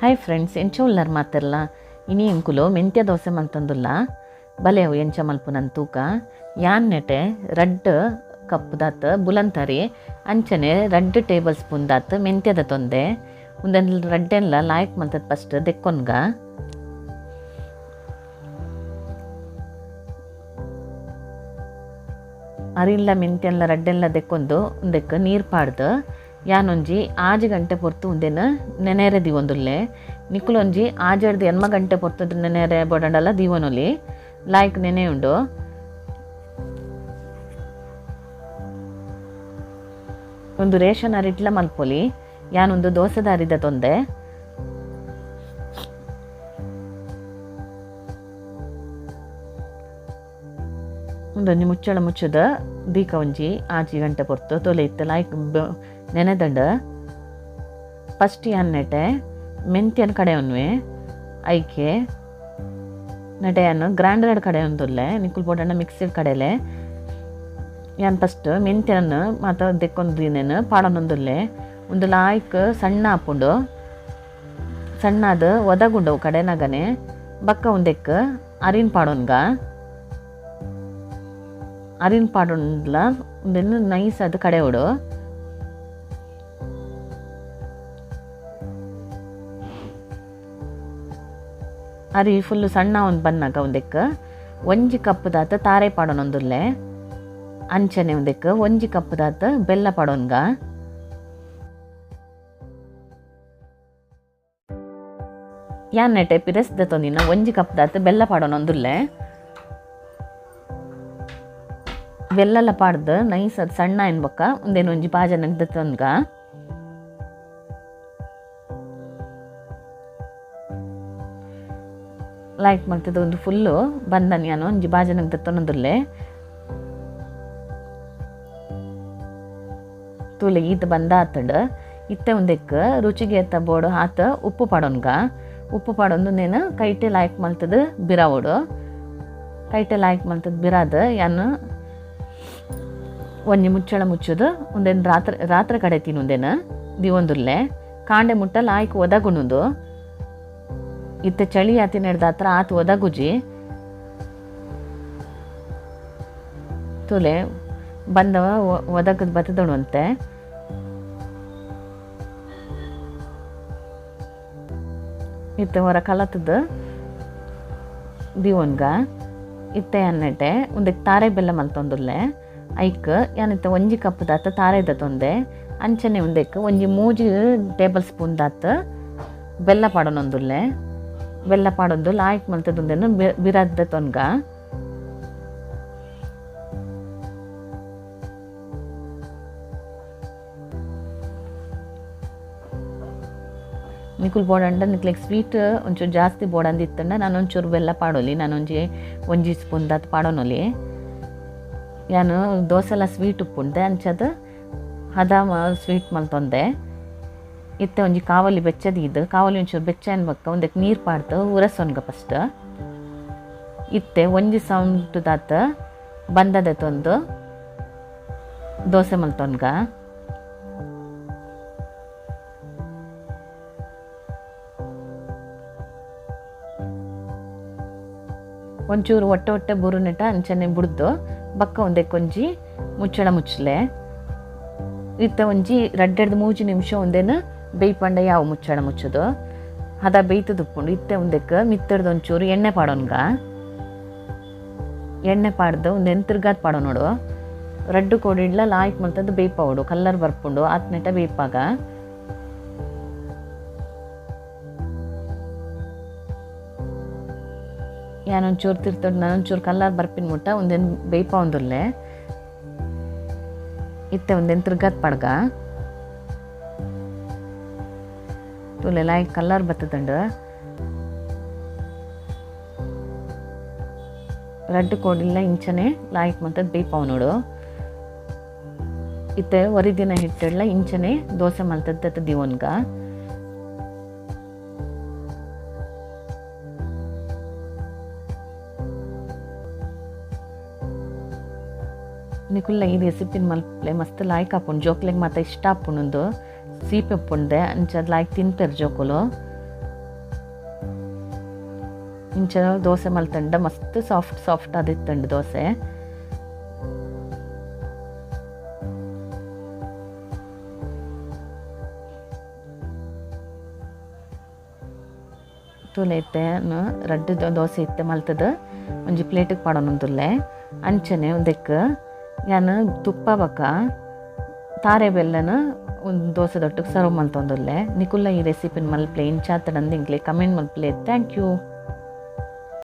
Hi friends ಎಂಚ ಉಳ್ಳಾರ್ ಮಾತಿರ್ಲ ಇನಿ ಎಂಕುಲು ಮೆಂತ್ಯ ದೋಸೆ ಮಂತಂದುಲ್ಲ ಬಲೆವು ಎಂಚ ಮಲ್ಪುನನ್ ತೂಕ? ಯಾನ್ ನೆಟೆ, ರಡ್ಡ್ ಕಪ್ ದಾತ್ ಬುಲಂತಾರಿ, ಅಂಚನೆ ರಡ್ಡ್ ಟೇಬಲ್ ಸ್ಪೂನ್ ದಾತ್ ಮೆಂತ್ಯದ ತೊಂದೆ. ಉಂದೆನ್ ರಡ್ಡೆಲ್ಲ ಲಾಯ್ಕ್ ಮಲ್ತದ್ ಫಸ್ಟ್ ದೆಕ್ಕೊನ್ಗ ಅರಿಲ್ಲ ಮೆಂತ್ಯಲ್ಲ ರಡ್ಡೆಲ್ಲ ದೆಕ್ಕೊಂದು, ಉಂದೆಕ್ ನೀರು ಪಾಡ್ದು. ಯಾನೊಂಜಿ ಆಜ ಗಂಟೆ ಪೊರ್ತು ಉಂದೆನ ನೆನೆರೆ ದಿವೊಂದುಲ್ಲೆ. ನಿಕುಲೊಂಜಿ ಆಜಡ್ದು ಎನ್ಮ ಗಂಟೆ ಪೊರ್ತುದು ನೆನೆರೆ ಬಡಂಡಲ್ಲ ದಿವೊನುಲಿ. ಲಾಯ್ಕ್ ನೆನೆ ಉಂಡು. ಒಂದು ರೇಷನ್ ಅರಿಟ್ಲ ಮಲ್ಪೊಲಿ. ಯಾನೊಂದು ದೋಸೆ ದಾರಿದ ತೊಂದೆ. ಒಂದೊಂಜಿ ಮುಚ್ಚಳ ಮುಚ್ಚದ ಬೀಕ ಒಂಜಿ ಆಜಿ ಗಂಟೆ ಪೊರ್ತು ತೊಲೆ ಇತ್ತು ಲಾಯ್ಕ್ ಬ- ನೆನೆದಂಡ. ಫಸ್ಟ್ ಯಾನ್ ನೆಟೆ ಮೆಂತ್ಯನ ಕಡೆ ಒನ್ವೆ ಐಕೆ, ನಟೆಯನ್ನು ಗ್ರ್ಯಾಂಡರ್ಡ್ ಕಡೆ ಒಂದುಲ್ಲೆ ನಿಕ್ಕುಲ್ ಪೋಟಣ್ಣ ಮಿಕ್ಸಿಡ್ ಕಡೆಲೆ. ಯಾನ್ ಫಸ್ಟ್ ಮೆಂತ್ಯನ ಮಾತ ದೆಕ್ಕೊಂದು ದಿನೇನು ಪಾಡನೊಂದುಲ್ಲೆ ಒಂದು ಲಾಯ್ಕ್ ಸಣ್ಣ ಹಾಪುಂಡು. ಸಣ್ಣದು ಒದಗುಂಡು ಕಡೆನಾಗನೆ ಬಕ್ಕ ಉಂದೆಕ್ ಅರಿನ್ ಪಾಡೋನ್ಗ. ಅರಿನ್ ಪಾಡೋನ್ಲ ಒಂದೆನ್ನು ನೈಸ್ ಅದು ಕಡೆ ಉಡು ಅರಿ ಫುಲ್ಲು ಸಣ್ಣ ಒಂದು ಬನ್ನಾಗ ಒಂದೆಕ್ ಒಂಜಿ ಕಪ್ ದಾತ ತಾರೆ ಪಾಡೋನೊಂದುಲ್ಲೆ ಅಂಚನೆ ಒಂದೆಕ್ ಒಂಜಿ ಕಪ್ ದಾತ ಬೆಲ್ಲ ಪಾಡೋನ್ಗ ಯಾನ್ ನೆಟೆ ಪಿರಸ್ದ ತೊಂದಿನ ಒಂಜಿ ಕಪ್ ದಾತ ಬೆಲ್ಲ ಪಾಡೋನೊಂದುಲ್ಲೆ ಬೆಲ್ಲಲ ಪಾಡ್ದು, ನೈಸ್ ಅದು ಸಣ್ಣ ಅನ್ಬಕ್ಕ ಒಂದೇನು ಒಂಜಿ ಪಾಜ ನಗ್ದತ್ತೊನ್ಗ ಲೈಕ್ ಮಾಡ್ತಿದ್ದ ಒಂದು ಫುಲ್ಲು ಬಂದ ಯಾನು ಒಂಜಿ ಬಾಜ ನಗ್ದತ್ತೊನೊಂದುಲ್ಲೆ ತೂಲೆ ಈತ ಬಂದ ಆತಂಡ್. ಇತ್ತೆ ಒಂದೆಕ್ ರುಚಿಗೆ ಎತ್ತ ಬೋಡು ಆತ ಉಪ್ಪು ಪಾಡೋನ್ಗ. ಉಪ್ಪು ಪಾಡೊಂದು ನೇನು ಕೈಟೆ ಲಾಯ್ಕ್ ಮಲ್ತದ ಬಿರಾವೋಡು. ಕೈಟೆ ಲಾಯ್ಕ್ ಮಲ್ತದ ಬಿರಾದ, ಯಾನು ಒಂಜಿ ಮುಚ್ಚಳ ಮುಚ್ಚುದು ಒಂದೇನು ರಾತ್ರಿ ರಾತ್ರಿ ಕಡೆ ತಿನ್ನೊಂದೇನು ದಿವೊಂದುಲ್ಲೆ ಕಾಂಡೆ ಮುಟ್ಟ ಆಯ್ಕೆ ಒದಗುಣದು. ಇತ್ತೆ ಚಳಿ ಆತಿ ನಡೆದ ಹತ್ರ ಆತು ಒದಗುಜಿ. ತುಲೆ ಬಂದವ ಒದಗದ್ ಬತ್ತದಳು ಅಂತೆ. ಇತ್ತೆ ಹೊರ ಕಲತದ ದಿವೊನ್ಗ. ಇತ್ತೆ ಅನ್ನಟೆ ಒಂದಕ್ಕೆ ತಾರೆ ಬೆಲ್ಲ ಮಲ್ತೊಂದುಲ್ಲೆ. ಐಕ್ ಯಾನಿತ್ತ ಒಂಜಿ ಕಪ್ ದಾತ ತಾರೆದ ತೊಂದೆ ಅಂಚನೆ ಒಂದಕ್ಕೆ ಒಂಜಿ ಮೂಜಿ ಟೇಬಲ್ ಸ್ಪೂನ್ ದಾತ, ಬೆಲ್ಲ ಪಾಡೋನೊಂದುಲ್ಲೆ ಬೆಲ್ಲ ಪಾಡೊಂದು ಲಾಯ್ಕ್ ಮಲ್ತದೊಂದೇನು ಬಿರಾದ್ದ ತೊನ್ಗ ನಿಕುಲ್ ಬೋಡಂಡ ನಿಕ್ಲೆಗ್ ಸ್ವೀಟ್ ಒಂಚೂರು ಜಾಸ್ತಿ ಬೋಡಂದಿತ್ತಂಡ ನಾನು ಒಂಚೂರು ಬೆಲ್ಲ ಪಾಡೋಲಿ ನಾನು ಒಂಜಿ ಒಂಜಿ ಸ್ಪೂನ್ ದಾತ್ ಪಾಡೋನೊಲಿ. ಯಾನು ದೋಸೆಲ ಸ್ವೀಟ್ ಉಪ್ಪುಂಡೆ ಅಂಚದ ಹದ ಸ್ವೀಟ್ ಮಲ್ತೊಂದೆ ಇತ್ತೆ ಒಂಜಿ ಕಾವಲಿ ಬೆಚ್ಚದ ಇದು. ಕಾವಲಿ ಒಂಚೂರು ಬೆಚ್ಚ ಅನ್ಬಕ್ಕ ಒಂದಕ್ಕೆ ನೀರು ಪಾಡ್ತು ಉರಸೊನ್ಗ ಫಸ್ಟ್ ಇತ್ತೆ ಒಂಜಿ ಸೌಂಡ್ ದಾತ ಬಂದದ ತೊಂದು ದೋಸೆ ಮಲ್ತೊನ್ಗ ಒಂಚೂರು ಒಟ್ಟೆ ಒಟ್ಟೆ ಬುರು ನೆಟ ಅಂಚನೆ ಬುಡ್ದು ಬಕ್ಕ ಒಂದೆ ಕೊಂಜಿ, ಮುಚ್ಚಳ ಮುಚ್ಚಲೆ ಇತ್ತ ಒಂಜಿ ರಡ್ಡೆಡ್ ಮೂಜಿ ನಿಮಿಷ ಒಂದೇನ ಬೇಯ್ಪಂಡ ಯಾವ ಮುಚ್ಚಳ ಮುಚ್ಚದು. ಅದ ಬೇಯ್ತದ ಉಪ್ಪುಂಡು. ಇತ್ತೆ ಒಂದಕ್ಕೆ ಮಿತ್ತಡ್ದು ಒಂಚೂರು ಎಣ್ಣೆ ಪಾಡೋನ್ಗ. ಎಣ್ಣೆ ಪಾಡ್ದು ಒಂದು ಎಂತಿರ್ಗಾದ್ ಪಾಡೋ ನೋಡು. ರಡ್ಡು ಕೊಡಿಡ್ಲ ಲಾಯ್ಕ್ ಮಲ್ತದ್ದು ಬೇಯ್ಪಾವಡು ಕಲ್ಲರ್ ಬರ್ಪುಂಡು. ಆತ್ನೆಟ ಬೇಯ್ಪಾಗ ಯಾನೊಂಚೂರು ತಿರ್ತೊಂಡು, ನಾನೊಂಚೂರು ಕಲ್ಲರ್ ಬರ್ಪಿನ ಮುಟ್ಟ ಒಂದೇನು ಬೇಯ್ಪ ಒಂದುಲ್ಲೆ. ಇತ್ತೆ ಒಂದೇನು ತಿರ್ಗದ ಪಡ್ಗ. ತುಲೆಲ್ಲ ಈಗ ಕಲ್ಲರ್ ಬತ್ತದಂಡು ರೆಡ್ ಕೋಡಿಲ್ಲ ಇಂಚನೆ ಲಾಯಕ್ ಮಂತದ್ ಬೇಯ್ಪಾವ್ ನೋಡು ಇತ್ತೆ ಒರಿದಿನ ಹಿಟ್ಟಿಡ್ಲ ಇಂಚನೆ ದೋಸೆ ಮಲ್ತದ್ದು ದಿವನ್ಗ. ನಿಕುಲ್ಲ ಈ ರೆಸಿಪಿನ ಮಲ್ಪಲೆ ಮಸ್ತ್ ಲಾಯ್ಕ್ ಆಪುಂಡು ಜೋಕ್ಲೆಗ್ ಮಾತ ಇಷ್ಟ ಆಪುಂಡು ಸೀಪ್ ಉಪ್ಪುಂಡೆ ಅಂಚ ಲಾಯ್ಕ್ ತಿಂತಾರೆ ಜೋಕುಲು. ಇಂಚ ದೋಸೆ ಮಲ್ತಂಡ. ಮಸ್ತ್ ಸಾಫ್ಟ್ ಸಾಫ್ಟ್ ಆದಿತ್ತಂಡು ದೋಸೆ. ತೂಲೆ ಇತ್ತೆ ರಡ್ಡು ದೋಸೆ ಇತ್ತೆ ಮಲ್ತದ. ಒಂಜಿ ಪ್ಲೇಟಿಗೆ ಪಾಡೋನೊಂದುಲ್ಲೆ ಅಂಚನೆ ಉದೆಕ್ ಯಾನ್ ತುಪ್ಪ ಬಕ್ಕ ತಾರೆ ಬೆಲ್ಲನ ಒಂದು ದೋಸೆ ದೊಟ್ಟಿಗೆ ಸರ್ವ್ ಮಲ್ತೊಂದುಲ್ಲೆ ನಿಕುಲ್ಲ ಈ ರೆಸಿಪಿನ ಮಲ್ಪ್ಲೆ ಇಂಚಾತಡಂದು ಇಂಕ್ಲೆ ಕಮೆಂಟ್ ಮಲ್ಪ್ಲೆ ಥ್ಯಾಂಕ್ ಯು